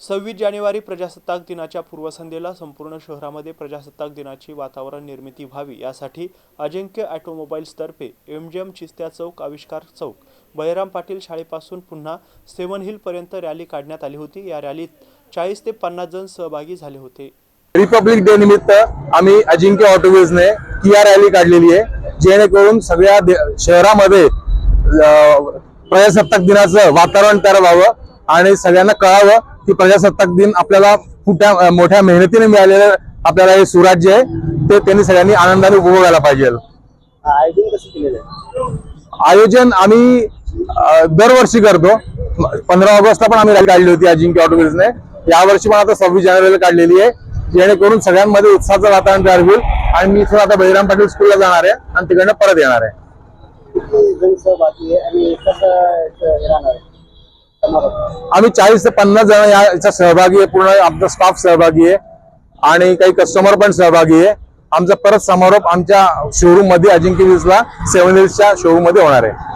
सव्वीस जानेवारी प्रजासत्ताक दिनाच्या पूर्वसंध्येला संपूर्ण शहरामध्ये प्रजासत्ताक दिनाची वातावरण निर्मिती व्हावी यासाठी अजिंक्य ऑटोमोबाईल्सतर्फे एम चिस्त्या चौक आविष्कार चौक बहिराम पाटील शाळेपासून पुन्हा सेवन हिलपर्यंत रॅली काढण्यात आली होती. या रॅलीत चाळीस ते पन्नास जण सहभागी झाले होते. रिपब्लिक डे निमित्त आम्ही अजिंक्य ऑटोवेजने किया रॅली काढलेली आहे जेणेकरून सगळ्या दे- शहरामध्ये प्रजासत्ताक दिनाचं वातावरण तयार व्हावं आणि सगळ्यांना कळावं की प्रजासत्ताक दिन आपल्याला कुठ्या मोठ्या मेहनतीने मिळालेलं आपल्याला हे सुराज्य आहे. ते त्यांनी सगळ्यांनी आनंदाने उपभोगायला पाहिजे. आयोजन कसं केलेलं आहे? आयोजन आम्ही दरवर्षी करतो. पंधरा ऑगस्टला पण आम्ही रॅली काढली होती अजिंक्य ऑटोवेजने यावर्षी पण आता सव्वीस जानेवारीला काढलेली आहे. जेणेकरून सगळ्यांमध्ये उत्साहाचं वातावरण तयार होईल. आणि मी इथून आता बळीराम पाटील स्कूलला जाणार आहे आणि तिकडनं परत येणार आहे. आम्ही चाळीस ते पन्नास जण याचा सहभागी आहे. पूर्ण आमचा स्टाफ सहभागी आहे. आणि काही कस्टमर पण सहभागी आहे. आमचा परत समारोप आमच्या शोरूममध्ये अजिंक्य वीजला सेव्हन हिल्सच्या शोरूममध्ये होणार आहे.